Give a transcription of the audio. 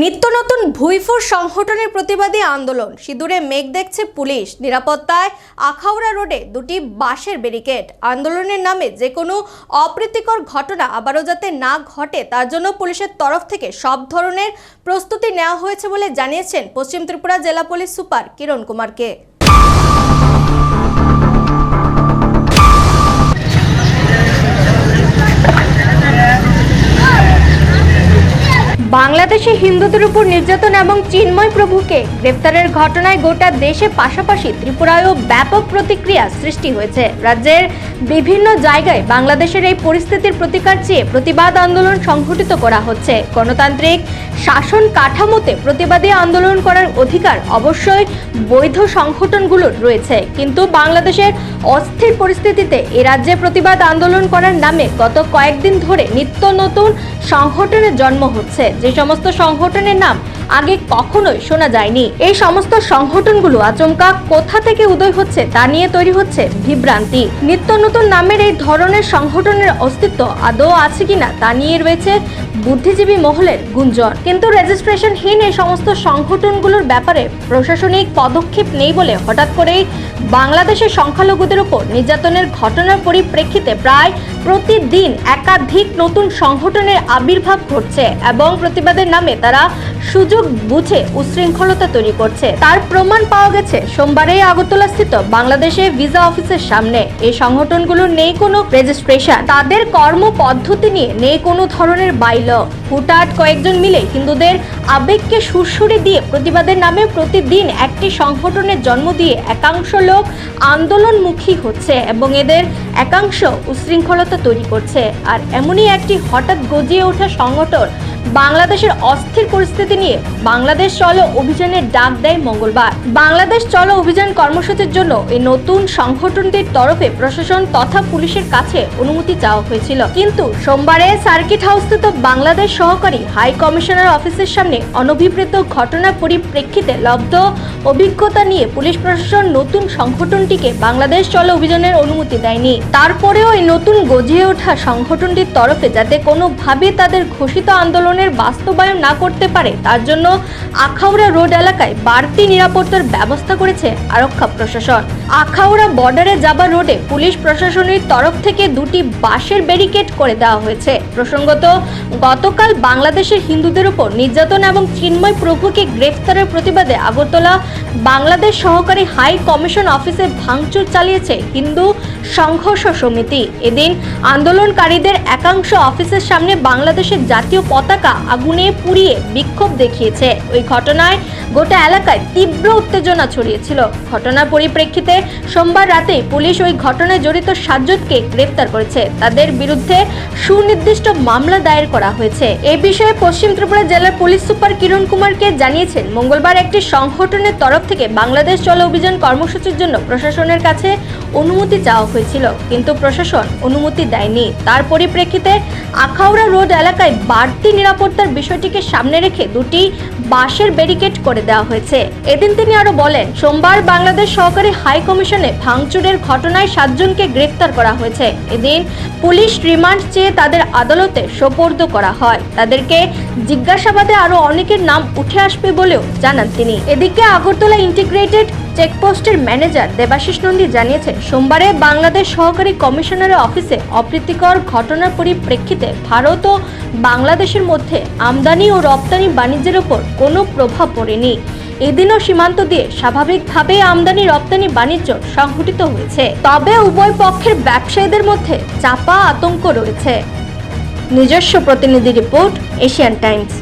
নিত্য নতুন ভুইফোর সংগঠনের প্রতিবাদী আন্দোলন। সিঁদুরে মেঘ দেখছে পুলিশ। নিরাপত্তায় আখাউড়া রোডে দুটি বাঁশের ব্যারিকেড। আন্দোলনের নামে যে কোনো অপ্রীতিকর ঘটনা আবারও যাতে না ঘটে, তার জন্য পুলিশের তরফ থেকে সব ধরনের প্রস্তুতি নেওয়া হয়েছে বলে জানিয়েছেন পশ্চিম ত্রিপুরা জেলা পুলিশ সুপার কিরণ কুমারকে। বাংলাদেশে হিন্দুদের উপর নির্যাতন এবং চিন্ময় প্রভুকে গ্রেপ্তারের ঘটনায় গোটা দেশে পাশাপাশি ত্রিপুরায়ও ব্যাপক প্রতিক্রিয়া সৃষ্টি হয়েছে। রাজ্যের বিভিন্ন জায়গায় বাংলাদেশের এই পরিস্থিতির প্রতিকার চেয়ে প্রতিবাদ আন্দোলন সংঘটিত করা হচ্ছে। গণতান্ত্রিক শাসন কাঠামোতে প্রতিবাদী আন্দোলন করার অধিকার অবশ্যই বৈধ সংগঠনগুলোর রয়েছে। কিন্তু বাংলাদেশের অস্থির পরিস্থিতিতে এ রাজ্যে প্রতিবাদ আন্দোলন করার নামে গত কয়েকদিন ধরে নিত্য নতুন সংগঠনের জন্ম হচ্ছে যে সমস্ত সংগঠনের নাম আগে কখনোই শোনা যায়নি। এই সমস্ত সংগঠনগুলো আচমকা কোথা থেকে উদয় হচ্ছে তা নিয়ে তৈরি হচ্ছে বিভ্রান্তি। নিত্য নতুন নামের এই ধরনের সংগঠনের অস্তিত্ব আদৌ আছে কিনা তা নিয়ে রয়েছে বুদ্ধিজীবী মহলের গুঞ্জন। কিন্তু রেজিস্ট্রেশনহীন এই সমস্ত সংগঠনগুলোর ব্যাপারে প্রশাসনিক পদক্ষেপ নেই বলে হঠাৎ করেই বাংলাদেশের সংখ্যালঘুদের উপর নির্যাতনের ঘটনার পরিপ্রেক্ষিতে প্রায় প্রতিদিন একাধিক নতুন সংগঠনের আবির্ভাব ঘটছে এবং প্রতিবাদের নামে তারা সুযোগ বুঝে উশৃঙ্খলতা তৈরি করছে। তার প্রমাণ পাওয়া গেছে সোমবারেই আগরতলাস্থিত বাংলাদেশের ভিসা অফিসের সামনে। এই সংগঠনগুলোর নেই কোনো রেজিস্ট্রেশন তাদের কর্ম পদ্ধতি নিয়ে নেই কোনো ধরনের বাইল হুটাট কয়েকজন মিলে হিন্দুদের আবেগকে সুরসুরি দিয়ে প্রতিবাদের নামে প্রতিদিন একটি সংগঠনের জন্ম দিয়ে একাংশ লোক আন্দোলনমুখী হচ্ছে এবং এদের একাংশ উশৃঙ্খলতা তৈরি করছে। আর এমনই একটি হঠাৎ গজিয়ে ওঠা সংগঠন বাংলাদেশের অস্থির পরিস্থিতি নিয়ে বাংলাদেশ চলো অভিযানের ডাক দেয় মঙ্গলবার। বাংলাদেশ চলো অভিযান কর্মসূচির জন্য এই নতুন সংগঠনটির তরফে প্রশাসন তথা পুলিশের কাছে অনুমতি চাওয়া হয়েছিল। কিন্তু সোমবারে সার্কিট হাউসস্থিত বাংলাদেশ সহকারী হাই কমিশনার অফিসের সামনে অনভিপ্রেত ঘটনার পরিপ্রেক্ষিতে লব্ধ অভিজ্ঞতা নিয়ে পুলিশ প্রশাসন নতুন সংগঠনটিকে বাংলাদেশ চলো অভিযানের অনুমতি দেয়নি। তারপরেও এই নতুন গজিয়ে ওঠা সংগঠনটির তরফে যাতে কোনোভাবে তাদের ঘোষিত আন্দোলনের বাস্তবায়ন না করতে পারে, তার জন্য আখাউড়া রোড এলাকায় বাড়তি নিরাপত্তার ব্যবস্থা করেছে আরক্ষা প্রশাসন। আখাউড়া বর্ডারে যাবার রোডে পুলিশ প্রশাসনের তরফ থেকে দুটি বাঁশের ব্যারিকেড করে দেওয়া হয়েছে। প্রসঙ্গত, গতকাল বাংলাদেশের হিন্দুদের উপর নির্যাতন এবং চিন্ময় প্রভুকে গ্রেফতারের প্রতিবাদে আগরতলা বাংলাদেশ সহকারী হাই কমিশন অফিসে ভাঙচুর চালিয়েছে হিন্দু সংঘর্ষ সমিতি। এদিন আন্দোলনকারীদের একাংশ অফিসের সামনে বাংলাদেশের জাতীয় পতাকা আগুনে পুড়িয়ে বিক্ষোভ দেখিয়েছে। ওই ঘটনায় গোটা এলাকায় তীব্র উত্তেজনা ছড়িয়েছিল। ঘটনার পরিপ্রেক্ষিতে সোমবার রাতে পুলিশ ওই ঘটনায় জড়িত সাতজনকে গ্রেফতার করেছে। তাদের বিরুদ্ধে সুনির্দিষ্ট মামলা দায়ের করা হয়েছে। এই বিষয়ে পশ্চিম ত্রিপুরা জেলার পুলিশ সুপার কিরণ কুমারকে জানিয়েছেন, মঙ্গলবার একটি সংগঠনের তরফ থেকে বাংলাদেশ চলো অভিযান কর্মসূচির জন্য প্রশাসনের কাছে অনুমতি চাওয়া হয়েছিল। কিন্তু প্রশাসন অনুমতি দেয়নি। তার পরিপ্রেক্ষিতে আখাউড়া রোড এলাকায় বাড়তি নিরাপত্তার বিষয়টিকে সামনে রেখে দুটি বাঁশের ব্যারিকেড করে দেওয়া হয়েছে। এদিন তিনি আরও বলেন, সোমবার বাংলাদেশ সহকারী হাই কমিশনে ভাঙচুরের ঘটনায় সাতজনকে গ্রেফতার করা হয়েছে। এদিন পুলিশ রিমান্ড চেয়ে তাদের আদালতে সোপর্দ করা হয়। তাদেরকে জিজ্ঞাসাবাদে আরও অনেকের নাম উঠে আসবে বলেও জানান তিনি। এদিকে আগরতলা ইন্টিগ্রেটেড চেকপোস্টের ম্যানেজার দেবাশিস নন্দী জানিয়েছেন, সোমবারে বাংলাদেশ সহকারী কমিশনারের অফিসে অপ্রীতিকর ঘটনার পরিপ্রেক্ষিতে ভারত ও বাংলাদেশের মধ্যে আমদানি ও রপ্তানি বাণিজ্যের ওপর কোনো প্রভাব পড়েনি। এদিনও সীমান্ত দিয়ে স্বাভাবিকভাবে আমদানি, রপ্তানি, বাণিজ্য সংঘটিত হয়েছে। তবে উভয় পক্ষের ব্যবসায়ীদের মধ্যে চাপা আতঙ্ক রয়েছে। নিজস্ব প্রতিনিধি রিপোর্ট, এশিয়ান টাইমস।